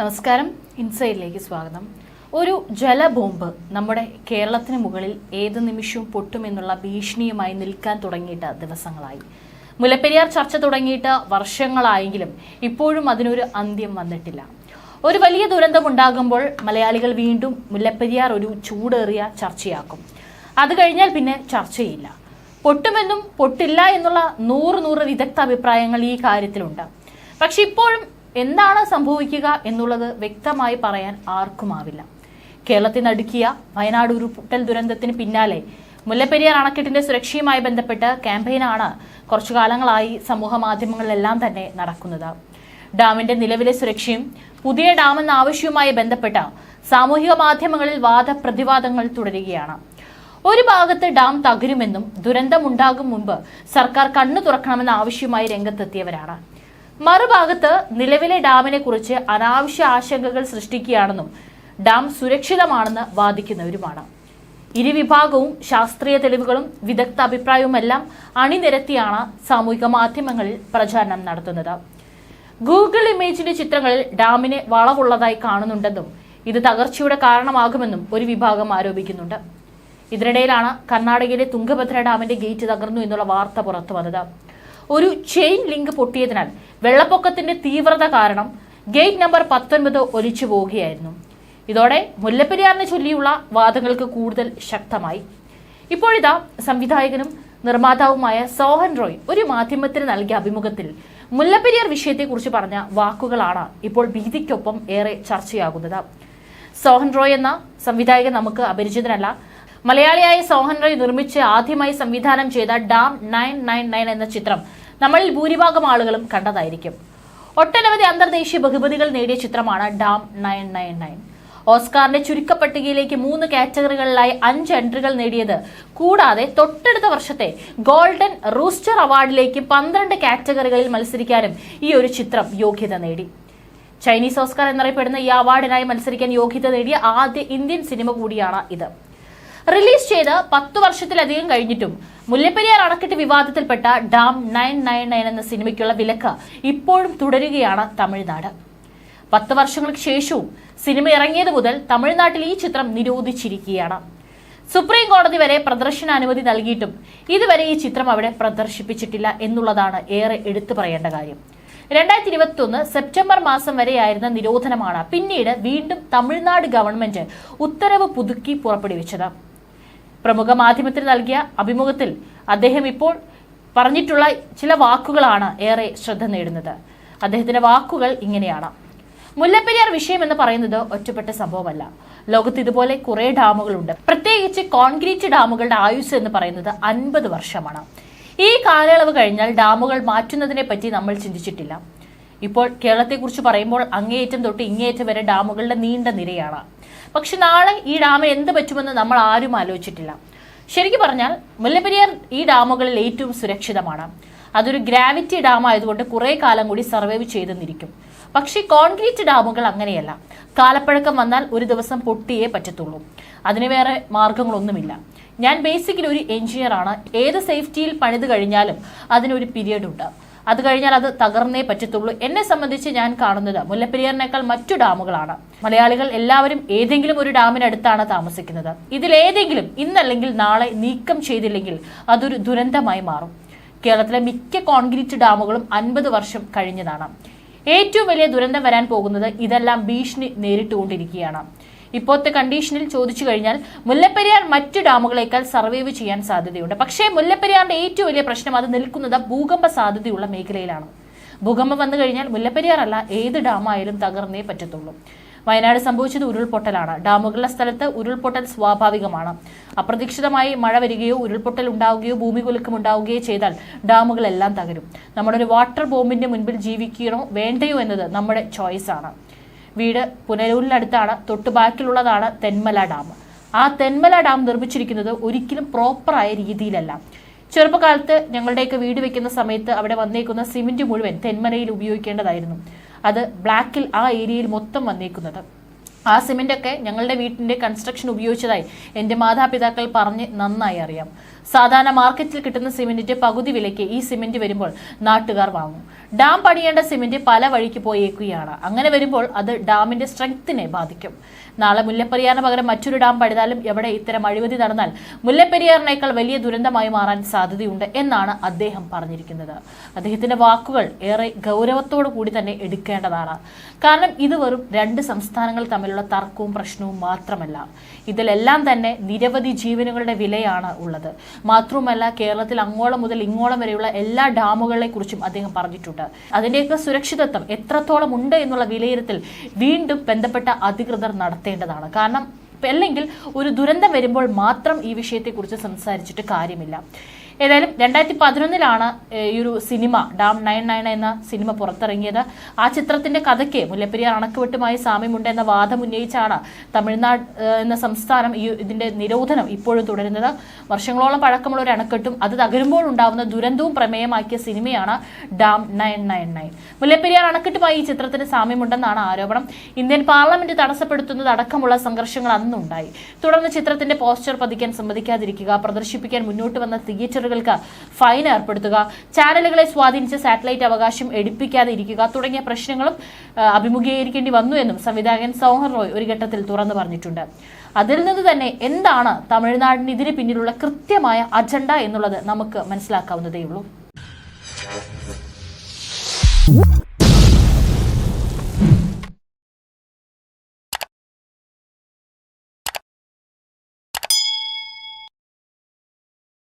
നമസ്കാരം. ഇൻസൈഡിലേക്ക് സ്വാഗതം. ഒരു ജലബോംബ് നമ്മുടെ കേരളത്തിന് മുകളിൽ ഏത് നിമിഷവും പൊട്ടുമെന്നുള്ള ഭീഷണിയുമായി നിൽക്കാൻ തുടങ്ങിയിട്ട് ദിവസങ്ങളായി. മുല്ലപ്പെരിയാർ ചർച്ച തുടങ്ങിയിട്ട് വർഷങ്ങളായെങ്കിലും ഇപ്പോഴും അതിനൊരു അന്ത്യം വന്നിട്ടില്ല. ഒരു വലിയ ദുരന്തം ഉണ്ടാകുമ്പോൾ മലയാളികൾ വീണ്ടും മുല്ലപ്പെരിയാർ ഒരു ചൂടേറിയ ചർച്ചയാക്കും. അത് കഴിഞ്ഞാൽ പിന്നെ ചർച്ചയില്ല. പൊട്ടുമെന്നും പൊട്ടില്ല എന്നുള്ള നൂറ് നൂറ് വിദഗ്ധ അഭിപ്രായങ്ങൾ ഈ കാര്യത്തിലുണ്ട്. പക്ഷെ ഇപ്പോഴും എന്താണ് സംഭവിക്കുക എന്നുള്ളത് വ്യക്തമായി പറയാൻ ആർക്കുമാവില്ല. കേരളത്തിൽ നടുക്കിയ വയനാട് ഉരുൾപൊട്ടൽ ദുരന്തത്തിന് പിന്നാലെ മുല്ലപ്പെരിയാർ അണക്കെട്ടിന്റെ സുരക്ഷയുമായി ബന്ധപ്പെട്ട് ക്യാമ്പയിനാണ് കുറച്ചു കാലങ്ങളായി സമൂഹ മാധ്യമങ്ങളിലെല്ലാം തന്നെ നടക്കുന്നത്. ഡാമിന്റെ നിലവിലെ സുരക്ഷയും പുതിയ ഡാമെന്ന ആവശ്യവുമായി ബന്ധപ്പെട്ട സാമൂഹിക മാധ്യമങ്ങളിൽ വാദപ്രതിവാദങ്ങൾ തുടരുകയാണ്. ഒരു ഭാഗത്ത് ഡാം തകരുമെന്നും ദുരന്തമുണ്ടാകും മുമ്പ് സർക്കാർ കണ്ണു തുറക്കണമെന്ന ആവശ്യവുമായി രംഗത്തെത്തിയവരാണ്. മറുഭാഗത്ത് നിലവിലെ ഡാമിനെ കുറിച്ച് അനാവശ്യ ആശങ്കകൾ സൃഷ്ടിക്കുകയാണെന്നും ഡാം സുരക്ഷിതമാണെന്ന് വാദിക്കുന്നവരുമാണ്. ഇരുവിഭാഗവും ശാസ്ത്രീയ തെളിവുകളും വിദഗ്ധ അഭിപ്രായവുമെല്ലാം അണിനിരത്തിയാണ് സാമൂഹിക മാധ്യമങ്ങളിൽ പ്രചാരണം നടത്തുന്നത്. ഗൂഗിൾ ഇമേജിന്റെ ചിത്രങ്ങളിൽ ഡാമിനെ വളവുള്ളതായി കാണുന്നുണ്ടെന്നും ഇത് തകർച്ചയുടെ കാരണമാകുമെന്നും ഒരു വിഭാഗം ആരോപിക്കുന്നുണ്ട്. ഇതിനിടയിലാണ് കർണാടകയിലെ തുംഗഭദ്ര ഡാമിന്റെ ഗേറ്റ് തകർന്നു എന്നുള്ള വാർത്ത പുറത്തു വന്നത്. ഒരു ചെയിൻ ലിങ്ക് പൊട്ടിയതിനാൽ വെള്ളപ്പൊക്കത്തിന്റെ തീവ്രത കാരണം ഗേറ്റ് നമ്പർ പത്തൊൻപത് ഒലിച്ചു പോവുകയായിരുന്നു. ഇതോടെ മുല്ലപ്പെരിയാറിനെ ചൊല്ലിയുള്ള വാദങ്ങൾക്ക് കൂടുതൽ ശക്തമായി. ഇപ്പോഴിതാ സംവിധായകനും നിർമ്മാതാവുമായ സോഹൻ റോയ് ഒരു മാധ്യമത്തിന് നൽകിയ അഭിമുഖത്തിൽ മുല്ലപ്പെരിയാർ വിഷയത്തെക്കുറിച്ച് പറഞ്ഞ വാക്കുകളാണ് ഇപ്പോൾ ഭീതിക്കൊപ്പം ഏറെ ചർച്ചയാകുന്നത്. സോഹൻ റോയ് എന്ന സംവിധായകൻ നമുക്ക് അപരിചിതനല്ല. മലയാളിയായ സോഹൻ റോയ് നിർമ്മിച്ച് ആദ്യമായി സംവിധാനം ചെയ്ത ഡാം നയൻ നയൻ നയൻ എന്ന ചിത്രം നമ്മളിൽ ഭൂരിഭാഗം ആളുകളും കണ്ടതായിരിക്കും. ഒട്ടനവധി അന്തർദേശീയ ബഹുമതികൾ നേടിയ ചിത്രമാണ് ഡാം നയൻ നയൻ നയൻ. ഓസ്കാറിന്റെ ചുരുക്കപ്പട്ടികയിലേക്ക് മൂന്ന് കാറ്റഗറികളിലായി അഞ്ച് എൻട്രികൾ നേടിയത്. കൂടാതെ തൊട്ടടുത്ത വർഷത്തെ ഗോൾഡൻ റൂസ്റ്റർ അവാർഡിലേക്ക് പന്ത്രണ്ട് കാറ്റഗറികളിൽ മത്സരിക്കാനും ഈ ഒരു ചിത്രം യോഗ്യത നേടി. ചൈനീസ് ഓസ്കാർ എന്നറിയപ്പെടുന്ന ഈ അവാർഡിനായി മത്സരിക്കാൻ യോഗ്യത നേടിയ ആദ്യ ഇന്ത്യൻ സിനിമ കൂടിയാണ് ഇത്. റിലീസ് ചെയ്ത് പത്തു വർഷത്തിലധികം കഴിഞ്ഞിട്ടും മുല്ലപ്പെരിയാർ അണക്കെട്ട് വിവാദത്തിൽപ്പെട്ട ഡാം നയൻ നയൻ നയൻ എന്ന സിനിമയ്ക്കുള്ള വിലക്ക് ഇപ്പോഴും തുടരുകയാണ് തമിഴ്നാട്. പത്ത് വർഷങ്ങൾക്ക് ശേഷവും സിനിമ ഇറങ്ങിയത് മുതൽ തമിഴ്നാട്ടിൽ ഈ ചിത്രം നിരോധിച്ചിരിക്കുകയാണ്. സുപ്രീം കോടതി വരെ പ്രദർശന അനുമതി നൽകിയിട്ടും ഇതുവരെ ഈ ചിത്രം അവിടെ പ്രദർശിപ്പിച്ചിട്ടില്ല എന്നുള്ളതാണ് ഏറെ എടുത്തു പറയേണ്ട കാര്യം. രണ്ടായിരത്തി ഇരുപത്തി ഒന്ന് സെപ്റ്റംബർ മാസം വരെയായിരുന്ന നിരോധനമാണ് പിന്നീട് വീണ്ടും തമിഴ്നാട് ഗവൺമെന്റ് ഉത്തരവ് പുതുക്കി പുറപ്പെടുവിച്ചത്. പ്രമുഖ മാധ്യമത്തിന് നൽകിയ അഭിമുഖത്തിൽ അദ്ദേഹം ഇപ്പോൾ പറഞ്ഞിട്ടുള്ള ചില വാക്കുകളാണ് ഏറെ ശ്രദ്ധ നേടുന്നത്. അദ്ദേഹത്തിന്റെ വാക്കുകൾ ഇങ്ങനെയാണ്. മുല്ലപ്പെരിയാർ വിഷയം എന്ന് പറയുന്നത് ഒറ്റപ്പെട്ട സംഭവമല്ല. ലോകത്ത് ഇതുപോലെ കുറെ ഡാമുകളുണ്ട്. പ്രത്യേകിച്ച് കോൺക്രീറ്റ് ഡാമുകളുടെ ആയുസ് എന്ന് പറയുന്നത് അൻപത് വർഷമാണ്. ഈ കാലയളവ് കഴിഞ്ഞാൽ ഡാമുകൾ മാറ്റുന്നതിനെ പറ്റി നമ്മൾ ചിന്തിച്ചിട്ടില്ല. ഇപ്പോൾ കേരളത്തെക്കുറിച്ച് പറയുമ്പോൾ അങ്ങേയറ്റം തൊട്ട് ഇങ്ങേയറ്റം വരെ ഡാമുകളുടെ നീണ്ട നിരയാണ്. പക്ഷെ നാളെ ഈ ഡാമിന് എന്ത് പറ്റുമെന്ന് നമ്മൾ ആരും ആലോചിച്ചിട്ടില്ല. ശരിക്കും പറഞ്ഞാൽ മുല്ലപ്പെരിയാർ ഈ ഡാമുകളിൽ ഏറ്റവും സുരക്ഷിതമാണ്. അതൊരു ഗ്രാവിറ്റി ഡാം ആയതുകൊണ്ട് കുറെ കാലം കൂടി സർവൈവ് ചെയ്തെന്നിരിക്കും പക്ഷേ കോൺക്രീറ്റ് ഡാമുകൾ അങ്ങനെയല്ല. കാലപ്പഴക്കം വന്നാൽ ഒരു ദിവസം പൊട്ടിയേ പറ്റത്തുള്ളൂ. അതിന് വേറെ മാർഗങ്ങളൊന്നുമില്ല. ഞാൻ ബേസിക്കലി ഒരു എഞ്ചിനീയറാണ് ഏത് സേഫ്റ്റിയിൽ പണിത് കഴിഞ്ഞാലും അതിനൊരു പീരിയഡ് ഉണ്ട്. അത് കഴിഞ്ഞാൽ അത് തകർന്നേ പറ്റത്തുള്ളൂ. എന്നെ സംബന്ധിച്ച് ഞാൻ കാണുന്നത് മുല്ലപ്പെരിയാറിനേക്കാൾ മറ്റു ഡാമുകളാണ്. മലയാളികൾ എല്ലാവരും ഏതെങ്കിലും ഒരു ഡാമിനടുത്താണ് താമസിക്കുന്നത്. ഇതിലേതെങ്കിലും ഇന്നല്ലെങ്കിൽ നാളെ നീക്കം ചെയ്തില്ലെങ്കിൽ അതൊരു ദുരന്തമായി മാറും. കേരളത്തിലെ മിക്ക കോൺക്രീറ്റ് ഡാമുകളും അൻപത് വർഷം കഴിഞ്ഞതാണ്. ഏറ്റവും വലിയ ദുരന്തം വരാൻ പോകുന്നത് ഇതെല്ലാം ഭീഷണി നേരിട്ടുകൊണ്ടിരിക്കുകയാണ്. ഇപ്പോഴത്തെ കണ്ടീഷനിൽ ചോദിച്ചു കഴിഞ്ഞാൽ മുല്ലപ്പെരിയാർ മറ്റു ഡാമുകളേക്കാൾ സർവൈവ് ചെയ്യാൻ സാധ്യതയുണ്ട്. പക്ഷേ മുല്ലപ്പെരിയാറിന്റെ ഏറ്റവും വലിയ പ്രശ്നം അത് നിൽക്കുന്നത് ഭൂകമ്പ സാധ്യതയുള്ള മേഖലയിലാണ്. ഭൂകമ്പം വന്നു കഴിഞ്ഞാൽ മുല്ലപ്പെരിയാർ അല്ല ഏത് ഡാമായാലും തകർന്നേ പറ്റത്തുള്ളൂ. വയനാട് സംഭവിച്ചത് ഉരുൾപൊട്ടലാണ്. ഡാമുകളുടെ സ്ഥലത്ത് ഉരുൾപൊട്ടൽ സ്വാഭാവികമാണ്. അപ്രതീക്ഷിതമായി മഴ വരികയോ ഉരുൾപൊട്ടൽ ഉണ്ടാവുകയോ ഭൂമി കുലുക്കം ഉണ്ടാവുകയോ ചെയ്താൽ ഡാമുകളെല്ലാം തകരും. നമ്മുടെ ഒരു വാട്ടർ ബോംബിന്റെ മുൻപിൽ ജീവിക്കണോ വേണ്ടയോ എന്നത് നമ്മുടെ ചോയ്സാണ് വീട് പുനലൂരിനടുത്താണ് തൊട്ട് ബാക്കിലുള്ളതാണ് തെന്മല ഡാം. ആ തെന്മല ഡാം നിർമ്മിച്ചിരിക്കുന്നത് ഒരിക്കലും പ്രോപ്പറായ രീതിയിലല്ല. ചെറുപ്പകാലത്ത് ഞങ്ങളുടെയൊക്കെ വീട് വെക്കുന്ന സമയത്ത് അവിടെ വന്നേക്കുന്ന സിമെന്റ് മുഴുവൻ തെന്മലയിൽ ഉപയോഗിക്കേണ്ടതായിരുന്നു. അത് ബ്ലാക്കിൽ ആ ഏരിയയിൽ മൊത്തം വന്നേക്കുന്നത്. ആ സിമെന്റ് ഒക്കെ ഞങ്ങളുടെ വീട്ടിന്റെ കൺസ്ട്രക്ഷൻ ഉപയോഗിച്ചതായി എന്റെ മാതാപിതാക്കൾ പറഞ്ഞ് നന്നായി അറിയാം. സാധാരണ മാർക്കറ്റിൽ കിട്ടുന്ന സിമെന്റിന്റെ പകുതി വിലയ്ക്ക് ഈ സിമെന്റ് വരുമ്പോൾ നാട്ടുകാർ വാങ്ങും. ഡാം പണിയേണ്ട സിമെന്റ് പല വഴിക്ക് പോയേക്കുകയാണ്. അങ്ങനെ വരുമ്പോൾ അത് ഡാമിന്റെ സ്ട്രെങ്ത്തിനെ ബാധിക്കും. നാളെ മുല്ലപ്പെരിയാറിന് പകരം മറ്റൊരു ഡാം പണിതാലും എവിടെ ഇത്തരം അഴിമതി നടന്നാൽ മുല്ലപ്പെരിയാറിനേക്കാൾ വലിയ ദുരന്തമായി മാറാൻ സാധ്യതയുണ്ട് എന്നാണ് അദ്ദേഹം പറഞ്ഞിരിക്കുന്നത്. അദ്ദേഹത്തിന്റെ വാക്കുകൾ ഏറെ ഗൗരവത്തോടു കൂടി തന്നെ എടുക്കേണ്ടതാണ്. കാരണം ഇത് വെറും രണ്ട് സംസ്ഥാനങ്ങൾ തമ്മിലുള്ള തർക്കവും പ്രശ്നവും മാത്രമല്ല. ഇതിലെല്ലാം തന്നെ നിരവധി ജീവനുകളുടെ വിലയാണ് ഉള്ളത്. മാത്രവുമല്ല കേരളത്തിൽ അങ്ങോളം മുതൽ ഇങ്ങോളം വരെയുള്ള എല്ലാ ഡാമുകളെ കുറിച്ചും അദ്ദേഹം പറഞ്ഞിട്ടുണ്ട്. അതിന്റെയൊക്കെ സുരക്ഷിതത്വം എത്രത്തോളം ഉണ്ട് എന്നുള്ള വിലയിരുത്തൽ വീണ്ടും ബന്ധപ്പെട്ട അധികൃതർ നടത്തേണ്ടതാണ്. കാരണം അല്ലെങ്കിൽ ഒരു ദുരന്തം വരുമ്പോൾ മാത്രം ഈ വിഷയത്തെക്കുറിച്ച് സംസാരിച്ചിട്ട് കാര്യമില്ല. ഏതായാലും രണ്ടായിരത്തി പതിനൊന്നിലാണ് ഈ ഒരു സിനിമ ഡാം നയൻ നയൻ എന്ന സിനിമ പുറത്തിറങ്ങിയത്. ആ ചിത്രത്തിന്റെ കഥയ്ക്ക് മുല്ലപ്പെരിയാർ അണക്കെട്ടുമായി സാമ്യമുണ്ട് എന്ന വാദം ഉന്നയിച്ചാണ് തമിഴ്നാട് എന്ന സംസ്ഥാനം ഈ ഇതിന്റെ നിരോധനം ഇപ്പോഴും തുടരുന്നത്. വർഷങ്ങളോളം പഴക്കമുള്ള ഒരു അണക്കെട്ടും അത് തകരുമ്പോൾ ഉണ്ടാവുന്ന ദുരന്തവും പ്രമേയമാക്കിയ സിനിമയാണ് Dam nine nine nine. Mullaperiyar അണക്കെട്ടുമായി ഈ ചിത്രത്തിന് സാമ്യമുണ്ടെന്നാണ് ആരോപണം. ഇന്ത്യൻ പാർലമെന്റ് തടസ്സപ്പെടുത്തുന്നത് അടക്കമുള്ള സംഘർഷങ്ങൾ അന്നുണ്ടായി. തുടർന്ന് ചിത്രത്തിന്റെ പോസ്റ്റർ പതിക്കാൻ സമ്മതിക്കാതിരിക്കുക പ്രദർശിപ്പിക്കാൻ മുന്നോട്ട് വന്ന തിയേറ്ററുകൾക്ക് ഫൈൻ ഏർപ്പെടുത്തുക ചാനലുകളെ സ്വാധീനിച്ച സാറ്റലൈറ്റ് അവകാശം എടുപ്പിക്കാതെ ഇരിക്കുക തുടങ്ങിയ പ്രശ്നങ്ങളും അഭിമുഖീകരിക്കേണ്ടി വന്നു എന്നും സംവിധായകൻ സൗഹർ റോയ് ഒരു ഘട്ടത്തിൽ തുറന്നു പറഞ്ഞിട്ടുണ്ട്. അതിൽ നിന്ന് തന്നെ എന്താണ് തമിഴ്നാടിന് ഇതിന് പിന്നിലുള്ള കൃത്യമായ അജണ്ട എന്നുള്ളത് നമുക്ക് മനസ്സിലാക്കാവുന്നതേയുള്ളൂ.